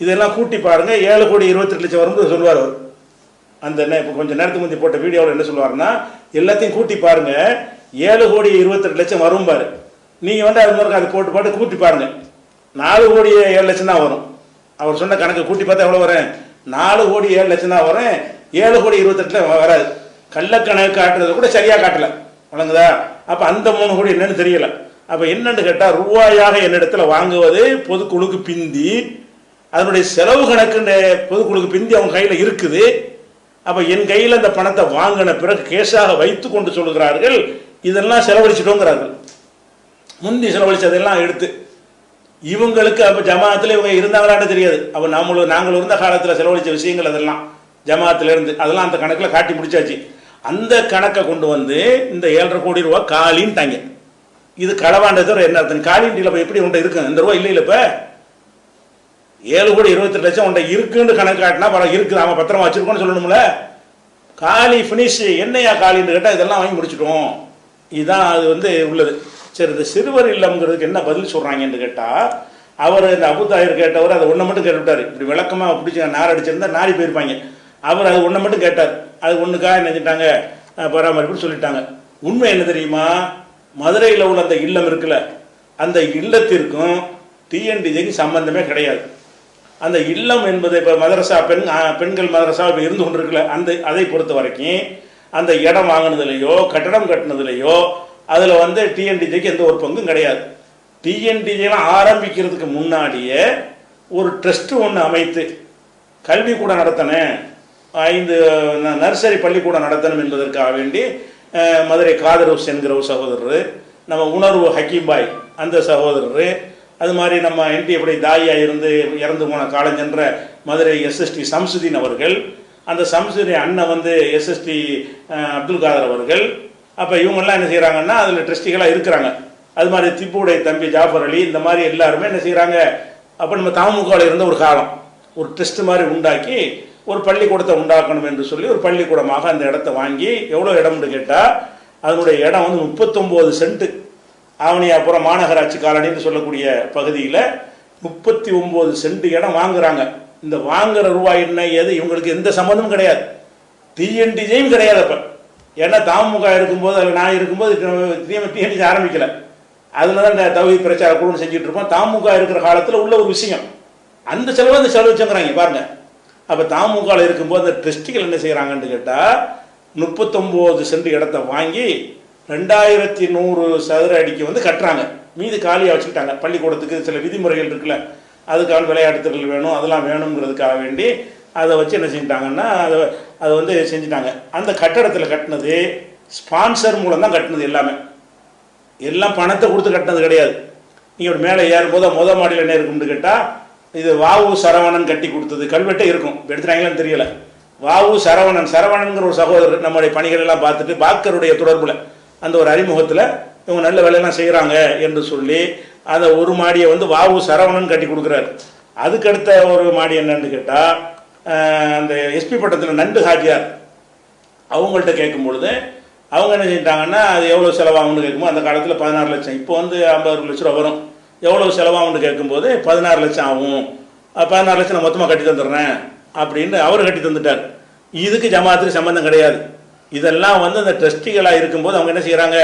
இதெல்லாம் கூட்டி பாருங்க ஏழு கோடி இருபத்தெட்டு லட்சம் வரும்போது சொல்லுவார் அவர். அந்த என்ன இப்போ கொஞ்சம் நேரத்துக்கு முந்தி போட்ட வீடியோவில் என்ன சொல்லுவாருன்னா எல்லாத்தையும் கூட்டி பாருங்க ஏழு கோடி இருபத்தெட்டு லட்சம் வரும் பாரு. நீங்கள் வந்து அது மாதிரி அதை போட்டு போட்டு கூட்டி பாருங்க. நாலு கோடி ஏழு லட்சம் தான் வரும். அவர் சொன்ன கணக்கு கூட்டி பார்த்தா எவ்வளோ வரும்? நாலு கோடி ஏழு லட்சம் தான் வரும். ஏழு கோடி இருபத்தெட்டுல வராது. கள்ளக்கணக்கு காட்டுறது கூட சரியாக காட்டலை. வழங்குதா? அப்போ அந்த மூணு கோடி என்னன்னு தெரியல. அப்போ என்னன்னு கேட்டால் ரூபாயாக என்னிடத்துல வாங்குவது பொதுக்குழுக்கு பிந்தி அதனுடைய செலவு கணக்குன்ற பொதுக்குழுக்கு பிந்தி அவங்க கையில் இருக்குது. அப்ப என் கையில் அந்த பணத்தை வாங்கின பிறகு கேஷாக வைத்து கொண்டு சொல்கிறார்கள் இதெல்லாம் செலவழிச்சிட்டோங்கிறார்கள். முந்தி செலவழிச்சதெல்லாம் எடுத்து. இவங்களுக்கு அப்ப ஜமாத்துல இவங்க இருந்தாங்களான்னு தெரியாது. அப்ப நம்மளும் நாங்கள் இருந்த காலத்துல செலவழிச்ச விஷயங்கள் அதெல்லாம் ஜமாத்துல இருந்து அதெல்லாம் அந்த கணக்குல காட்டி முடிச்சாச்சு. அந்த கணக்கை கொண்டு வந்து இந்த ஏழரை கோடி ரூபா காலின்ட்டாங்க இது களவாண்டது என்ன அர்த்தம்? காலின் டீல எப்படி உண்டை இருக்கு? இந்த ரூபா இல்லை இல்லை இப்போ. ஏழு கோடி இருபத்தெட்டு லட்சம் உண்டை இருக்குன்னு கணக்கு காட்டினா பரவாயில்ல இருக்குது அவன் பத்திரமா வச்சிருக்கோன்னு சொல்லணும்ல. காலி ஃபினிஷ் என்னையா காலின்னு கேட்டால் இதெல்லாம் வாங்கி முடிச்சிட்டோம் இதுதான் அது வந்து உள்ளது. சரி இந்த சிறுவர் இல்லம்ங்கிறதுக்கு என்ன பதில் சொல்கிறாங்கன்னு கேட்டால் அவர் இந்த அபுதாயர் கேட்டவர் அதை ஒன்று மட்டும் கேட்டுவிட்டார். இப்படி விளக்கமாக பிடிச்சி நார் அடிச்சிருந்தா நாரி போயிருப்பாங்க. அவர் அது ஒன்றை மட்டும் கேட்டார். அது ஒன்றுக்காக என்ன செஞ்சிட்டாங்க? பராமரிப்புன்னு சொல்லிட்டாங்க. உண்மை என்ன தெரியுமா? மதுரையில் உள்ள அந்த இல்லம் இருக்குல்ல அந்த இல்லத்திற்கும் டிஎன்டிஜிக்கும் சம்பந்தமே கிடையாது. அந்த இல்லம் என்பது இப்போ மதரசா பெண் பெண்கள் மதரசா இப்போ இருந்து கொண்டிருக்கல அந்த அதை பொறுத்த வரைக்கும் அந்த இடம் வாங்கினதுலையோ கட்டடம் கட்டினதுலையோ அதில் வந்து டிஎன்டிஜிக்கு எந்த ஒரு பங்கும் கிடையாது. டிஎன்டிஜிலாம் ஆரம்பிக்கிறதுக்கு முன்னாடியே ஒரு ட்ரஸ்ட்டு ஒன்று அமைத்து கல்வி கூட நடத்தினேன். ஐந்து நர்சரி பள்ளிக்கூடம் நடத்தணும் என்பதற்காக வேண்டி மதுரை காதரூஸ் என்கிற ஒரு சகோதரர் நம்ம உணர்வு ஹக்கீம் பாய் அந்த சகோதரர் அது மாதிரி நம்ம என்டிஎப்படி தாயாக இருந்து இறந்து போன காலஞ்சென்ற மதுரை எஸ்எஸ்டி சம்சுதீன் அவர்கள் அந்த சம்சுதீன் அண்ணன் வந்து எஸ்எஸ்டி அப்துல் காதர் அவர்கள் அப்போ இவங்கெல்லாம் என்ன செய்கிறாங்கன்னா அதில் ட்ரஸ்டிகளாக இருக்கிறாங்க. அது மாதிரி திப்புடைய தம்பி ஜாஃபர் அலி இந்த மாதிரி எல்லாருமே என்ன செய்கிறாங்க அப்போ நம்ம தாமுகாவில் இருந்த ஒரு காலம் ஒரு ட்ரஸ்ட் மாதிரி உண்டாக்கி ஒரு பள்ளிக்கூடத்தை உண்டாக்கணும் என்று சொல்லி ஒரு பள்ளிக்கூடமாக அந்த இடத்த வாங்கி எவ்வளோ இடம்னு கேட்டால் அதனுடைய இடம் வந்து முப்பத்தொம்போது சென்ட்டு ஆவணியாபுரம் மாநகராட்சி காலனின்னு சொல்லக்கூடிய பகுதியில் முப்பத்தி ஒம்பது சென்ட் இடம் வாங்குறாங்க. இந்த வாங்குற ரூபாய் என்ன ஏது இவங்களுக்கு எந்த சம்மந்தமும் கிடையாது. டிஎன்டிஜியும் கிடையாது அப்போ. ஏன்னா தாமுக இருக்கும்போது அதில் நான் இருக்கும்போது டிஎன்டிஜி ஆரம்பிக்கலை. அதில் தான் இந்த தகுதி பிரச்சார குழுன்னு செஞ்சுட்டு இருப்போம். தாமுக இருக்கிற காலத்தில் உள்ள ஒரு விஷயம். அந்த செலவு அந்த செலவு வச்சுங்கிறாங்க பாருங்கள் அப்போ தாமுகாவில் இருக்கும்போது அந்த டிரஸ்டிகள் என்ன செய்கிறாங்கன்னு கேட்டால் முப்பத்தொம்போது சென்ட் இடத்த வாங்கி ரெண்டாயிரத்தி நூறு சதுர அடிக்கு வந்து கட்டுறாங்க. மீது காலியாக வச்சுக்கிட்டாங்க. பள்ளிக்கூடத்துக்கு சில விதிமுறைகள் இருக்குல்ல. அதுக்காக விளையாட்டுத்துறைகள் வேணும் அதெல்லாம் வேணுங்கிறதுக்காக வேண்டி அதை வச்சு என்ன செஞ்சிட்டாங்கன்னா அதை அதை வந்து செஞ்சுட்டாங்க. அந்த கட்டடத்தில் கட்டினது ஸ்பான்சர் மூலம் தான் கட்டினது எல்லாமே. எல்லாம் பணத்தை கொடுத்து கட்டினது கிடையாது. நீங்கள் ஒரு மேலே ஏறும்போது மொதல் மாடியில் என்ன இருக்கும்னு கேட்டால் இது வாவு சரவணன் கட்டி கொடுத்தது. கல்வெட்டே இருக்கும். இப்ப எடுத்துட்டாங்களான்னு தெரியல. வாவு சரவணன் சரவணன்கிற ஒரு சகோதரர் நம்முடைய பணிகள் எல்லாம் பார்த்துட்டு பாக்கருடைய தொடர்பில் அந்த ஒரு அறிமுகத்தில் இவங்க நல்ல வேலையெல்லாம் செய்கிறாங்க என்று சொல்லி அந்த ஒரு மாடியை வந்து வாவு சரவணன் கட்டி கொடுக்குறாரு. அதுக்கடுத்த ஒரு மாடி என்னன்னு கேட்டால் அந்த எஸ்பி பட்டத்தில் நண்டு ஹாஜியார். அவங்கள்ட்ட கேட்கும் பொழுது அவங்க என்ன செஞ்சிட்டாங்கன்னா அது எவ்வளோ செலவாகும்னு கேட்கும்போது அந்த காலத்தில் பதினாறு லட்சம். இப்போ வந்து ஐம்பது லட்ச ரூபா வரும். எவ்வளோ செலவாகும்னு கேட்கும்போது பதினாறு லட்சம் ஆகும். பதினாறு லட்சம் நான் மொத்தமாக கட்டி தந்துடுறேன் அப்படின்னு அவர் கட்டி தந்துட்டார். இதுக்கு ஜமாத்துக்கு சம்மந்தம் கிடையாது. இதெல்லாம் வந்து அந்த ட்ரஸ்டிகளாக இருக்கும்போது அவங்க என்ன செய்கிறாங்க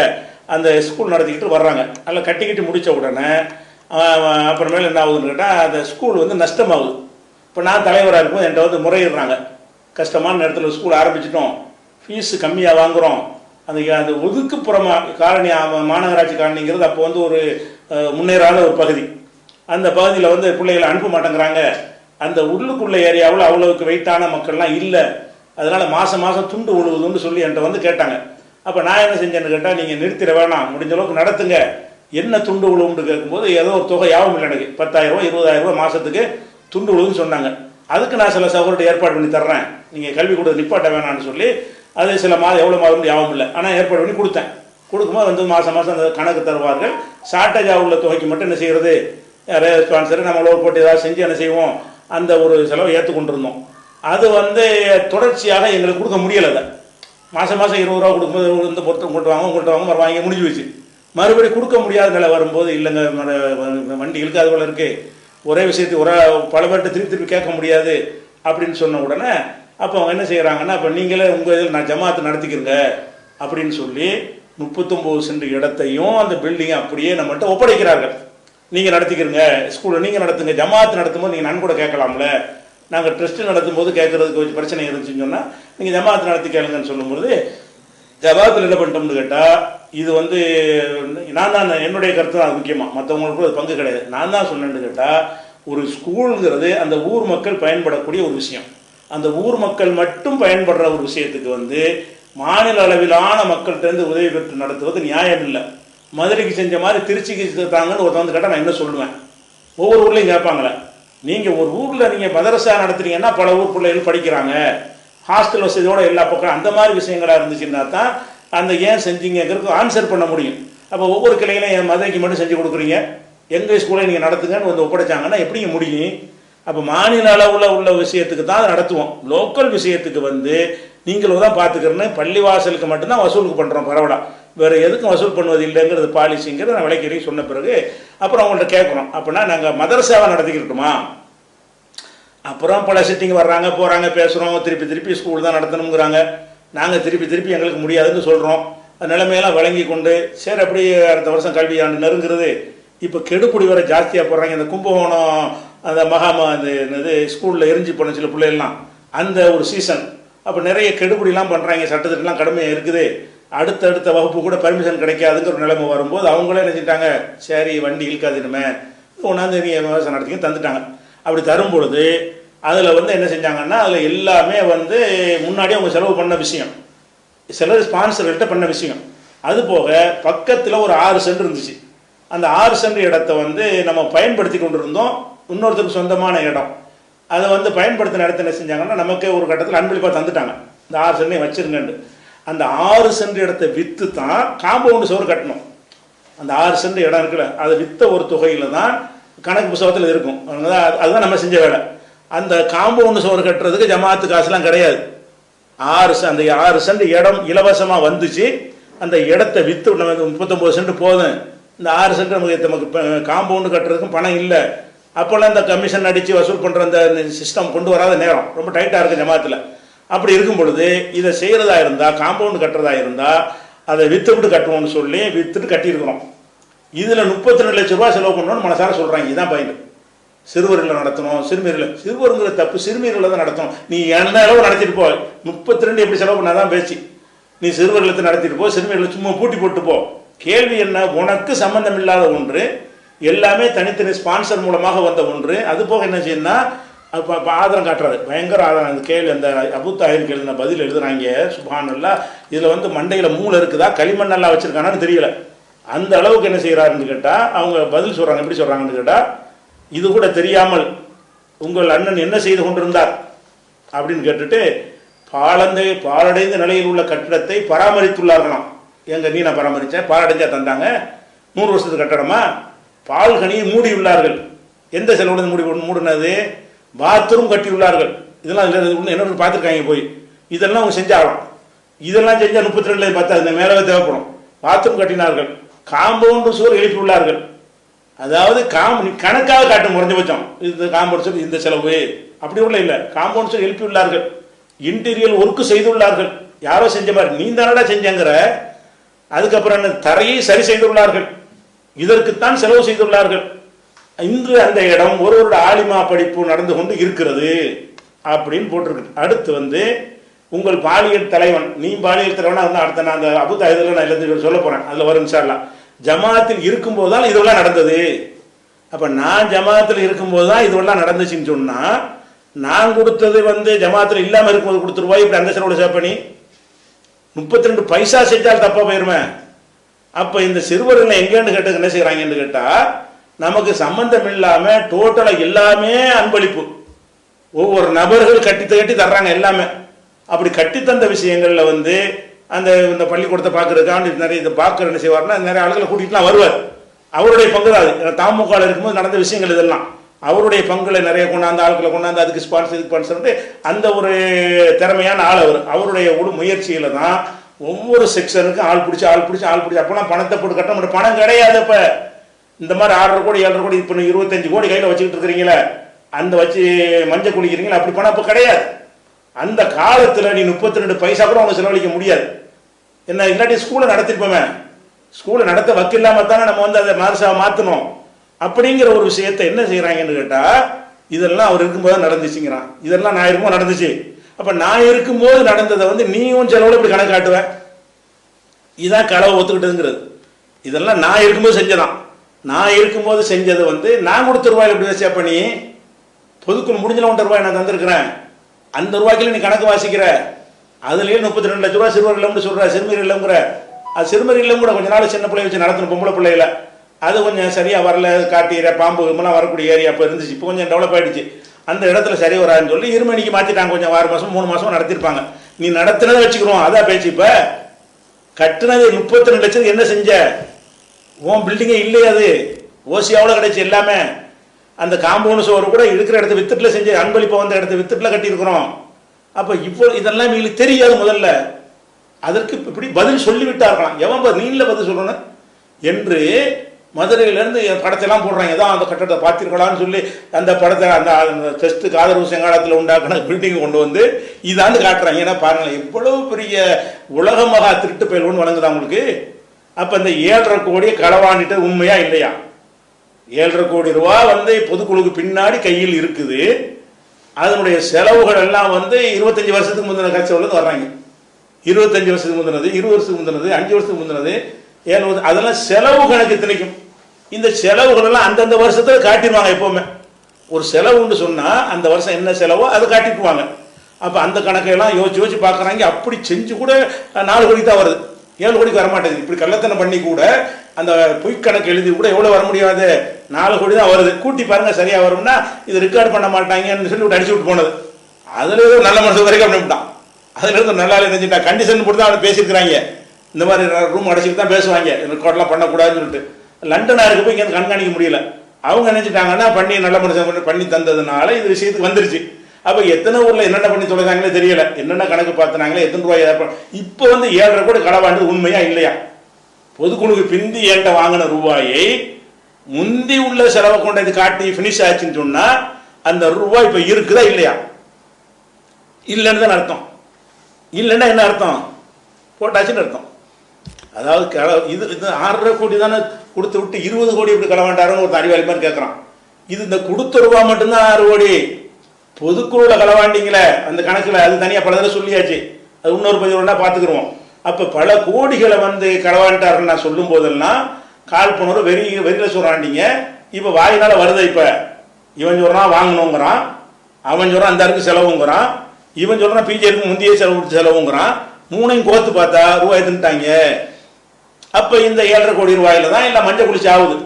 அந்த ஸ்கூல் நடத்திக்கிட்டு வர்றாங்க. அதில் கட்டிக்கிட்டு முடித்த உடனே அப்புறமேல என்ன ஆகுதுன்னு கேட்டால் அந்த ஸ்கூல் வந்து நஷ்டமாகுது. இப்போ நான் தலைவராக இருக்கும்போது என்கிட்ட வந்து முறையிடுறாங்க. கஷ்டமான நேரத்தில் ஸ்கூல் ஆரம்பிச்சிட்டோம். ஃபீஸ் கம்மியாக வாங்குகிறோம் அந்த அந்த ஒதுக்குப்புறமா காலனி மாநகராட்சி காலனிங்கிறது அப்போ வந்து ஒரு முன்னேறாத ஒரு பகுதி. அந்த பகுதியில் வந்து பிள்ளைகளை அனுப்ப மாட்டேங்கிறாங்க. அந்த உள்ளுக்குள்ள ஏரியாவில் அவ்வளவுக்கு வெயிட்டான மக்கள்லாம் இல்லை. அதனால் மாதம் மாதம் துண்டு உழுவுதுன்னு சொல்லி என்கிட்ட வந்து கேட்டாங்க. அப்போ நான் என்ன செஞ்சேன்னு கேட்டால் நீங்கள் நிறுத்திட வேணாம். முடிஞ்ச அளவுக்கு நடத்துங்க. என்ன துண்டு உழுவுன்னு கேட்கும்போது ஏதோ ஒரு தொகை யாவும் இல்லை எனக்கு. பத்தாயிரம் ரூபாய் இருபதாயிரம் ரூபாய் மாதத்துக்கு துண்டு உழுவுன்னு சொன்னாங்க. அதுக்கு நான் சில சகோதரர்கிட்ட ஏற்பாடு பண்ணி தர்றேன். நீங்கள் கல்வி கூட நிப்பாட்ட வேணான்னு சொல்லி அது சில மாதம் எவ்வளோ மாதம் ஞாபகம் இல்லை. ஆனால் ஏற்பாடு பண்ணி கொடுத்தேன். கொடுக்கும்போது வந்து மாதம் மாதம் அந்த கணக்கு தருவார்கள். ஷார்ட்டேஜாக உள்ள தொகைக்கு மட்டும் என்ன செய்கிறது யாரையாவது ஸ்பான்சர் நம்ம லோன் போட்டு ஏதாவது செஞ்சு என்ன செய்வோம்? அந்த ஒரு செலவை ஏற்றுக்கொண்டிருந்தோம். அது வந்து தொடர்ச்சியாக எங்களுக்கு கொடுக்க முடியலை அதை. மாதம் மாதம் இருபது ரூபா கொடுக்கும்போது இந்த பொருத்தம் கொண்டு வாங்க உங்கள்கிட்ட வாங்க வாங்கி முடிஞ்சு வச்சு மறுபடியும் கொடுக்க முடியாத நிலை வரும்போது இல்லைங்க ம- வண்டி இழுக்காத போல இருக்குது ஒரே விஷயத்தை ஒரே பல பேர்கிட்ட திருப்பி திருப்பி கேட்க முடியாது அப்படின்னு சொன்ன உடனே அப்போ அவங்க என்ன செய்கிறாங்கன்னா அப்போ நீங்களே உங்கள் இதில் நான் ஜமாத்து நடத்திக்கிறங்க அப்படின்னு சொல்லி முப்பத்தொம்போது சென்ட் இடத்தையும் அந்த பில்டிங்கை அப்படியே நம்மகிட்ட ஒப்படைக்கிறார்கள். நீங்கள் நடத்திக்கிறங்க ஸ்கூலில் நீங்கள் நடத்துங்க ஜமாத்து நடத்தும்போது நீங்கள் நன்கூட கேட்கலாம்ல. நாங்கள் ட்ரஸ்ட் நடத்தும் போது கேட்கறதுக்கு கொஞ்சம் பிரச்சனை இருந்துச்சுன்னு சொன்னால் நீங்கள் ஜமாத்து நடத்தி கேளுங்கன்னு சொல்லும்போது ஜமாத்தில் என்ன பண்ணிட்டோம்னு கேட்டால் இது வந்து நான் தான் என்னுடைய கருத்து தான் அது முக்கியமாக மற்றவங்களுக்கு அது பங்கு கிடையாது. நான் தான் சொன்னேன்னு கேட்டால் ஒரு ஸ்கூலுங்கிறது அந்த ஊர் மக்கள் பயன்படக்கூடிய ஒரு விஷயம். அந்த ஊர் மக்கள் மட்டும் பயன்படுற ஒரு விஷயத்துக்கு வந்து மாநில அளவிலான மக்கள்கிட்டருந்து உதவி பெற்று நடத்துவது நியாயம் இல்லை. மதுரைக்கு செஞ்ச மாதிரி திருச்சிக்கு தாங்கன்னு ஒருத்தன் வந்து கேட்டால் நான் என்ன சொல்லுவேன்? ஒவ்வொரு ஊர்லேயும் கேட்பாங்களே. நீங்கள் ஒரு ஊரில் நீங்கள் மதரசா நடத்துறீங்கன்னா பல ஊர் பிள்ளைகள் படிக்கிறாங்க. ஹாஸ்டல் வசதியோட எல்லா பக்கம் அந்த மாதிரி விஷயங்களாக இருந்துச்சுன்னா தான் அந்த ஏன் செஞ்சீங்கிறதுக்கு ஆன்சர் பண்ண முடியும். அப்போ ஒவ்வொரு கிளைகளையும் என் மதுரைக்கு மட்டும் செஞ்சு கொடுக்குறீங்க. எங்கள் ஸ்கூலில் நீங்கள் நடத்துங்கன்னு வந்து ஒப்படைச்சாங்கன்னா எப்படிங்க முடியும்? அப்போ மாநில அளவில் உள்ள விஷயத்துக்கு தான் அதை நடத்துவோம். லோக்கல் விஷயத்துக்கு வந்து நீங்களும் தான் பார்த்துக்கிறேன்னு பள்ளிவாசலுக்கு மட்டும்தான் வசூலுக்கு பண்ணுறோம் பரவலா. வேறு எதுக்கும் வசூல் பண்ணுவது இல்லைங்கிறது பாலிசிங்கிறத நான் விலைக்கறி சொன்ன பிறகு அப்புறம் அவங்கள்ட்ட கேட்குறோம் அப்படின்னா நாங்கள் மதரசாவை நடத்திக்கிட்டுமா? அப்புறம் பல சிட்டிங் வர்றாங்க போகிறாங்க பேசுகிறோம் திருப்பி திருப்பி ஸ்கூல் தான் நடத்தணுங்கிறாங்க நாங்கள் திருப்பி திருப்பி எங்களுக்கு முடியாதுன்னு சொல்கிறோம் நிலைமையெல்லாம் வழங்கி கொண்டு சரி அப்படி அடுத்த வருஷம் கல்வி ஆண்டு நெருங்குறது. இப்போ கெடுப்பிடி வர ஜாஸ்தியாக போடுறாங்க. இந்த கும்பகோணம் அந்த மகாமா அந்த என்னது ஸ்கூலில் எரிஞ்சு போன சில பிள்ளைகள்லாம். அந்த ஒரு சீசன் அப்போ நிறைய கெடுபடிலாம் பண்ணுறாங்க சட்டத்திட்டலாம் கடுமையாக இருக்குது. அடுத்தடுத்த வகுப்பு கூட பர்மிஷன் கிடைக்காதுங்கிற ஒரு நிலைமை வரும்போது அவங்களே நினைச்சிட்டாங்க சரி வண்டி இழுக்காது இனிமே ஒன்றாந்து நீங்கள் விவசாயம் நடத்திங்க தந்துட்டாங்க. அப்படி தரும் பொழுது அதில் வந்து என்ன செஞ்சாங்கன்னா அதில் எல்லாமே வந்து முன்னாடியே அவங்க செலவு பண்ண விஷயம். சிலர் ஸ்பான்சர்கள்ட்ட பண்ண விஷயம். அது போக பக்கத்தில் ஒரு ஆறு சென்ட் இருந்துச்சு. அந்த ஆறு சென்ட் இடத்த வந்து நம்ம பயன்படுத்தி கொண்டு இருந்தோம் இன்னொருத்தருக்கு சொந்தமான இடம். அதை வந்து பயன்படுத்தின இடத்த என்ன செஞ்சாங்கன்னா நமக்கே ஒரு கட்டத்தில் அன்பளிப்பாக தந்துட்டாங்க. இந்த ஆறு சென்னை வச்சுருங்கண்டு அந்த ஆறு சென்ட் இடத்த விற்று தான் காம்பவுண்டு சோறு கட்டணும். அந்த ஆறு சென்ட் இடம் இருக்குல்ல அதை விற்ற ஒரு தொகையில் தான் கணக்கு புத்தகத்தில் இருக்கும். அதுதான் நம்ம செஞ்ச வேலை. அந்த காம்பவுண்டு சோறு கட்டுறதுக்கு ஜமாத்து காசுலாம் கிடையாது. ஆறு செ- அந்த ஆறு சென்ட் இடம் இலவசமாக வந்துச்சு. அந்த இடத்த விற்று நமக்கு முப்பத்தொம்போது சென்ட் போதும். இந்த ஆறு சென்ட் நமக்கு நமக்கு காம்பவுண்டு கட்டுறதுக்கும் பணம் இல்லை. அப்போல்லாம் இந்த கமிஷன் அடித்து வசூல் பண்ணுற அந்த சிஸ்டம் கொண்டு வராத நேரம். ரொம்ப டைட்டாக இருக்குது ஜமாத்தில். அப்படி இருக்கும் பொழுது இதை செய்கிறதா இருந்தால் காம்பவுண்டு கட்டுறதா இருந்தால் அதை விற்று விட்டு கட்டுவோம்னு சொல்லி விற்றுட்டு கட்டியிருக்கிறோம். இதில் முப்பத்தி ரெண்டு லட்ச ரூபா செலவு பண்ணணும்னு மனசார சொல்கிறாங்க இதுதான் பாயிண்ட் சிறுவர்களை நடத்தணும். சிறுமியர்கள் சிறுவருங்கிற தப்பு சிறுமியர்களை தான் நடத்தணும். நீ என்ன அளவு நடத்திட்டு போ. முப்பத்தி ரெண்டு எப்படி செலவு பண்ணாதான் பேச்சு. நீ சிறுவர்களை நடத்திட்டு போ. சிறுமியர்களை சும்மா பூட்டி போட்டு போ. கேள்வி என்ன? உனக்கு சம்மந்தம் இல்லாத ஒன்று. எல்லாமே தனித்தனி ஸ்பான்சர் மூலமாக வந்த ஒன்று. அது போக என்ன செய்யணும்னா அப்போ ஆதாரம் காட்டுறாரு. பயங்கர ஆதாரம். அந்த கேள்வி அந்த அபுத்தாயிரம் எழுதின பதில் எழுதுறாங்க. சுபானல்லா இதில் வந்து மண்டையில் மூளை இருக்குதா? களிமண்ணெல்லாம் வச்சுருக்கானான்னு தெரியல. அந்த அளவுக்கு என்ன செய்கிறாருன்னு கேட்டால் அவங்க பதில் சொல்கிறாங்க எப்படி சொல்கிறாங்கன்னு கேட்டால் இது கூட தெரியாமல் உங்கள் அண்ணன் என்ன செய்து கொண்டிருந்தார்? அப்படின்னு கேட்டுட்டு பாலந்தை பாலடைந்த நிலையில் உள்ள கட்டிடத்தை பராமரித்துள்ளார்களாம். எங்கள் நீ நான் பராமரித்தேன் பாலடைஞ்சா தந்தாங்க. நூறு வருஷத்து கட்டடமா பால்கனியை மூடியுள்ளார்கள். எந்த செலவுடன் மூடி மூடினது? பாத்ரூம் கட்டியுள்ளார்கள். இதெல்லாம் இல்லை பார்த்துருக்காங்க போய். இதெல்லாம் அவங்க செஞ்சாகலாம். இதெல்லாம் செஞ்சால் முப்பத்தி ரெண்டுல பார்த்தா இந்த மேலே தேவைப்படும். பாத்ரூம் கட்டினார்கள். காம்பவுண்டு சுவர் எழுப்பியுள்ளார்கள். அதாவது காம் கணக்காக காட்டும் குறைஞ்சபட்சம் இந்த காம்பவுண்ட் சுவர் இந்த செலவு. அப்படி உள்ள இல்லை. காம்பவுண்ட் சுவர் எழுப்பியுள்ளார்கள். இன்டீரியல் ஒர்க்கு செய்துள்ளார்கள். யாரோ செஞ்ச மாதிரி. நீ தானடா செஞ்சங்கிற. அதுக்கப்புறம் என்ன? தரையை சரி செய்துள்ளார்கள். இதற்குத்தான் செலவு செய்துள்ளார்கள். இன்று அந்த இடம் ஒருவருடைய ஆலிமா படிப்பு நடந்து கொண்டு இருக்கிறது அப்படின்னு போட்டிருக்கு. அடுத்து வந்து உங்கள் பாலியல் தலைவன் நீ பாலியல் தலைவனா இருந்தால் அடுத்த நான் அந்த அபுத்த இதில் நான் எல்லாத்தையும் சொல்ல போகிறேன் அதில் வரும் சார்லாம் ஜமாத்தில் இருக்கும்போது தான் இதெல்லாம் நடந்தது. அப்போ நான் ஜமாத்தில் இருக்கும்போது தான் இதெல்லாம் நடந்துச்சுன்னு சொன்னால் நான் கொடுத்தது வந்து ஜமாத்தில் இல்லாமல் இருக்கும்போது கொடுத்துருவா? இப்படி அந்த செலவோட சேப்பணி முப்பத்தி ரெண்டு பைசா செஞ்சால் தப்பாக போயிருவேன் அப்போ இந்த சிறுவர்கள் எங்கேன்னு கேட்டு என்ன செய்கிறாங்கன்னு கேட்டால் நமக்கு சம்பந்தம் இல்லாமல் டோட்டலாக எல்லாமே அன்பளிப்பு. ஒவ்வொரு நபர்கள் கட்டி கட்டி தர்றாங்க எல்லாமே. அப்படி கட்டித்தந்த விஷயங்களில் வந்து அந்த இந்த பள்ளிக்கூடத்தை பார்க்கறதுக்காண்டி நிறைய இதை பார்க்குற என்ன செய்வார்னா நிறைய ஆளுகளை கூட்டிகிட்டுலாம் வருவார். அவருடைய பங்கு தான் அது. தாமுகாவில் இருக்கும்போது நடந்த விஷயங்கள் இதெல்லாம். அவருடைய பங்குல நிறைய கொண்டாந்து ஆட்களை கொண்டாந்து அதுக்கு ஸ்பான்சர் இது ஸ்பான்சர்ட்டு அந்த ஒரு திறமையான ஆள் அவர். அவருடைய ஒரு முயற்சியில் தான் ஒவ்வொரு செக்ஷனுக்கும் ஆள் பிடிச்சி ஆள் பிடிச்சி ஆள் பிடிச்சி. அப்போலாம் பணத்தை போட்டு கட்ட முடியும். பணம் கிடையாது இப்போ. இந்த மாதிரி ஆறரை கோடி ஏழரை கோடி இப்போ இருபத்தஞ்சு கோடி கையில் வச்சுக்கிட்டு இருக்கிறீங்களே அந்த வச்சு மஞ்சள் குளிக்கிறீங்களா அப்படி பணம் இப்போ கிடையாது. அந்த காலத்தில் நீ முப்பத்தி ரெண்டு பைசா கூட அவங்க செலவழிக்க முடியாது. என்ன இல்லாட்டி ஸ்கூலை நடத்திருப்போமே. ஸ்கூலை நடத்த வக்கில்லாம தானே நம்ம வந்து அதை மாதசாவை மாற்றணும் அப்படிங்கிற ஒரு விஷயத்தை என்ன செய்கிறாங்கன்னு கேட்டால் இதெல்லாம் அவர் இருக்கும்போது தான் நடந்துச்சுங்கிறான். இதெல்லாம் நான் இருக்கும்போது நடந்துச்சு. அப்போ நான் இருக்கும்போது நடந்ததை வந்து நீயும் செலவில் இப்படி கணக்கு காட்டுவேன் இதுதான் களவை ஒத்துக்கிட்டதுங்கிறது. இதெல்லாம் நான் இருக்கும்போது செஞ்சதான். நான் இருக்கும்போது செஞ்சது வந்து நான் கொடுத்த ரூபாயில் இப்படி வச்சா பண்ணி பொதுக்குள் முடிஞ்சல ஒன்றரை ரூபாய் நான் தந்திருக்கிறேன். அந்த ரூபாய்க்கில் நீ கணக்கு வாசிக்கிற. அதுலேயே முப்பத்தி ரெண்டு லட்ச ரூபா சிறுவர் இல்லம்னு சொல்கிற சிறுமியர் இல்லங்கிற அது சிறுமியர் இல்லம் கூட கொஞ்ச நாள் சின்ன பிள்ளைய வச்சு நடத்தணும் பொம்பளை பிள்ளையில. அது கொஞ்சம் சரியாக வரல காட்டிற பாம்பு இதெல்லாம் வரக்கூடிய ஏரியா அப்போ இருந்துச்சு. இப்போ கொஞ்சம் டெவலப் ஆகிடுச்சு அந்த இடத்துல சரி வராதுன்னு சொல்லி இருமணிக்கு மாற்றிட்டாங்க கொஞ்சம் ஆறு மாதம் மூணு மாதமும் நடத்திருப்பாங்க. நீ நடத்தினதை வச்சுக்கிறோம். அதான் பேச்சு இப்போ. கட்டினது முப்பத்தி ரெண்டு லட்சம் என்ன செஞ்ச? உன் பில்டிங்கே இல்லையே அது. ஓசியாவில் கிடைச்சி எல்லாமே. அந்த காம்பவுண்ட் சோறு கூட இருக்கிற இடத்த வித்துட்டில் செஞ்சு அன்பளிப்பை வந்த இடத்த வித்துட்டில் கட்டியிருக்கிறோம். அப்போ இப்போ இதெல்லாம் எங்களுக்கு தெரியாது முதல்ல. அதற்கு இப்படி பதில் சொல்லிவிட்டார்களாம். எவன் பதில்? நீங்கள பதில் சொல்லணும். என்று மதுரையிலேருந்து என் படத்தெல்லாம் போடுறாங்க. ஏதோ அந்த கட்டடத்தை பார்த்திருக்கலாம்னு சொல்லி அந்த படத்தை அந்த அந்த டெஸ்ட்டுக்கு ஆதரவு செங்காலத்தில் உண்டாக்கின பில்டிங் கொண்டு வந்து இதாண்டு காட்டுறாங்க. ஏன்னா பாருங்களேன் எவ்வளோ பெரிய உலக மகா திருட்டு ஒன்று வழங்குதா உங்களுக்கு? அப்போ இந்த ஏழரை கோடியை களவாண்டிட்டு உண்மையா இல்லையா? ஏழரை கோடி ரூபா வந்து பொதுக்குழுக்கு பின்னாடி கையில் இருக்குது. அதனுடைய செலவுகள் எல்லாம் வந்து இருபத்தஞ்சி வருஷத்துக்கு முந்தின கட்சியிலேருந்து வர்றாங்க. இருபத்தஞ்சி வருஷத்துக்கு முந்தினது இருபது வருஷத்துக்கு முந்தினது அஞ்சு வருஷத்துக்கு முந்தினது ஏழு அதெல்லாம் செலவு கணக்கு திணிக்கும் இந்த செலவுகள் எல்லாம் அந்தந்த வருஷத்தில் காட்டிடுவாங்க எப்போவுமே. ஒரு செலவுன்னு சொன்னால் அந்த வருஷம் என்ன செலவோ அதை காட்டிக்குவாங்க. அப்போ அந்த கணக்கையெல்லாம் யோசிச்சு யோசிச்சு பார்க்குறாங்க அப்படி செஞ்சு கூட நாலு கோடிக்கு தான் வருது. ஏழு கோடிக்கு வர மாட்டேங்குது இப்படி கள்ளத்தனம் பண்ணி கூட அந்த பொய் கணக்கு எழுதி கூட எவ்வளோ வர முடியாது. நாலு கோடி தான் வருது. கூட்டி பாருங்க சரியாக வரும்னா இது ரெக்கார்ட் பண்ண மாட்டாங்கன்னு சொல்லி விட்டு அடிச்சு விட்டு போனது. அதில் ஏதோ நல்ல மனசு வரைக்கும் அப்படின்ட்டான் விட்டான். இருந்து நல்லா இருந்துச்சுட்டா கண்டிஷன் போட்டு தான் அவனை பேசியிருக்கிறாங்க. இந்த மாதிரி ரூம் அடைச்சிட்டு தான் பேசுவாங்க. ரெக்கார்ட்லாம் பண்ணக்கூடாதுன்னு சொல்லிட்டு. லண்டனாக இருக்க போய் இங்க கண்காணிக்க முடியல. அவங்க நினச்சிட்டாங்கன்னா பண்ணி நல்ல மனுஷன் பண்ணி- பண்ணி தந்ததுனால இது விஷயத்துக்கு வந்துருச்சு. அப்போ எத்தனை ஊரில் என்னென்ன பண்ணி தொலைதாங்களே தெரியல. என்னென்ன கணக்கு பார்த்தினாங்களே எத்தனை ரூபாய் ஏற்படும் இப்போ வந்து ஏழரை கோடி களவாண்டது உண்மையா இல்லையா? பொதுக்குழுக்கு பிந்தி ஏட்ட வாங்கின ரூபாயை முந்தி உள்ள செலவை கொண்டது காட்டி ஃபினிஷ் ஆச்சுன்னு சொன்னால் அந்த ரூபாய் இப்போ இருக்குதா இல்லையா? இல்லைன்னு தான் அர்த்தம். இல்லைன்னா என்ன அர்த்தம்? போட்டாச்சுன்னு அர்த்தம். அதாவது கள இது இந்த ஆறரை கோடி தானே கொடுத்து விட்டு இருபது கோடி இப்படி களவாண்டாருன்னு ஒரு அறிவாளி கேட்குறான் இது இந்த கொடுத்த ரூபா மட்டும்தான் ஆறு கோடி. பொதுக்குழுவில் களவாண்டிங்களே அந்த கணக்கில் அது தனியாக பல தடவை சொல்லியாச்சு. அது இன்னொரு பதிவுனா பார்த்துக்குருவோம். அப்போ பல கோடிகளை வந்து களவாண்டாருன்னு நான் சொல்லும் போதெல்லாம் கால் போனவர் வெறி வெறியில் சொல்கிறாண்டிங்க இப்போ வாயினால் வருது இப்போ. இவன் சொல்கிறான் வாங்கணுங்கிறான் அவன் சொல்கிறான் அந்த அருக்கு செலவுங்கிறான். இவன் சொல்கிறான் பிஜேபி முந்தைய செலவு செலவுங்கிறான். மூணையும் கோத்து பார்த்தா ரூபாய் தின்ட்டாங்க அப்ப இந்த ஏழரை கோடி ரூபாயில தான் எல்லாம் மஞ்சள் குளிச்சு ஆகுது.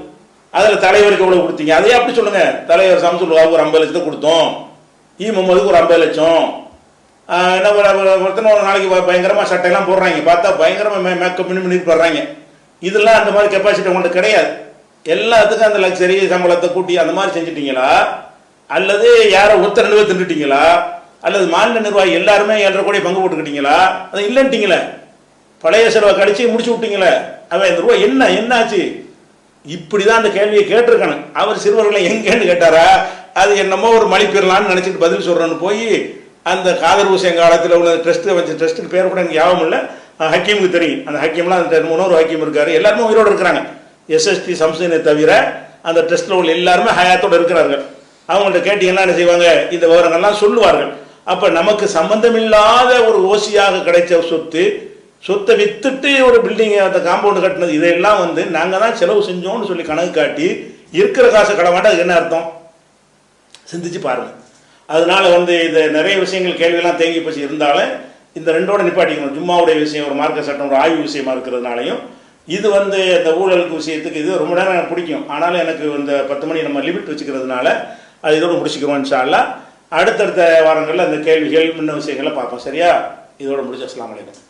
அதுல தலைவருக்கு எவ்வளவு கொடுத்தீங்க? அதே அப்படி சொல்லுங்க. தலைவர் சம்சுல் பாபு ஒரு ஐம்பது லட்சத்தை கொடுத்தோம். ஈ முகமதுக்கு ஒரு ஐம்பது லட்சம். என்ன ஒரு- ஒருத்தனை ஒரு நாளைக்கு பயங்கரமாக பயங்கரமா சட்டையெல்லாம் போடுறாங்க. பார்த்தா பயங்கரமா மே மேக்கப் பண்ணி பண்ணி போடுறாங்க. இதெல்லாம் அந்த மாதிரி கெப்பாசிட்டி உங்கள்ட்ட கிடையாது. எல்லாத்துக்கும் அந்த லக்ஸரி சம்பளத்தை கூட்டி அந்த மாதிரி செஞ்சுட்டீங்களா? அல்லது யாரோ ஒருத்தர் ரெண்டு பேர் அல்லது மாநில நிர்வாகி எல்லாருமே ஏழரை கோடி பங்கு போட்டுக்கிட்டீங்களா? அது இல்லைன்ட்டீங்களே. பழைய செலவை கடிச்சு முடிச்சு விட்டீங்களே அவன் இந்த ரூபாய் என்ன என்னாச்சு? இப்படிதான் அந்த கேள்வியை கேட்டிருக்கணும். அவர் சிறுவர்களை எங்கேன்னு கேட்டாரா? அது என்னமோ ஒரு மலிப்பெறலாம்னு நினச்சிட்டு நினைச்சிட்டு பதில் சொல்றேன்னு போய் அந்த காதர் ஊசியம் காலத்தில் உள்ள ட்ரஸ்ட்டு வச்ச ட்ரஸ்ட்டுக்கு பேர் கூட எனக்கு ஞாபகம் இல்லை. ஹக்கீமுக்கு தெரியும். அந்த ஹக்கீம்லாம் அந்த இன்னொரு ஹக்கீம் இருக்காரு. எல்லாருமே உயிரோடு இருக்கிறாங்க. எஸ்எஸ்டி சம்சனை தவிர அந்த ட்ரஸ்ட்டில் உள்ள எல்லாருமே ஹயாத்தோடு இருக்கிறார்கள். அவங்கள்ட்ட கேட்டிங்கன்னா என்ன செய்வாங்க? இந்த விவரங்கள்லாம் சொல்லுவார்கள். அப்போ நமக்கு சம்பந்தமில்லாத ஒரு ஓசியாக கிடைச்ச சொத்து சொத்தை வித்துட்டு ஒரு பில்டிங் அந்த காம்பவுண்டு கட்டினது இதையெல்லாம் வந்து நாங்கள் தான் செலவு செஞ்சோம்னு சொல்லி கணக்கு காட்டி இருக்கிற காசை களவாண்ட அதுக்கு என்ன அர்த்தம்? சிந்திச்சு பாருங்க. அதனால வந்து இது நிறைய விஷயங்கள் கேள்வியெல்லாம் தேங்கி போச்சு. இருந்தாலும் இந்த ரெண்டோட நிப்பாட்டிக்கணும். ஜும்மாவுடைய விஷயம் ஒரு மார்க்க சட்டம் ஒரு ஆய்வு விஷயமா இருக்கிறதுனாலையும். இது வந்து இந்த ஊழலுக்கு விஷயத்துக்கு இது ரொம்ப நேரம் எனக்கு பிடிக்கும். ஆனாலும் எனக்கு இந்த பத்து மணி நம்ம லிமிட் வச்சுக்கிறதுனால அது இதோட முடிச்சுக்கிறோம் இன்ஷா அடுத்தடுத்த வாரங்களில் அந்த கேள்விகள் முன்ன விஷயங்களை பார்ப்போம். சரியா? இதோட முடிச்சு அஸ்லாம் வலைக்கம்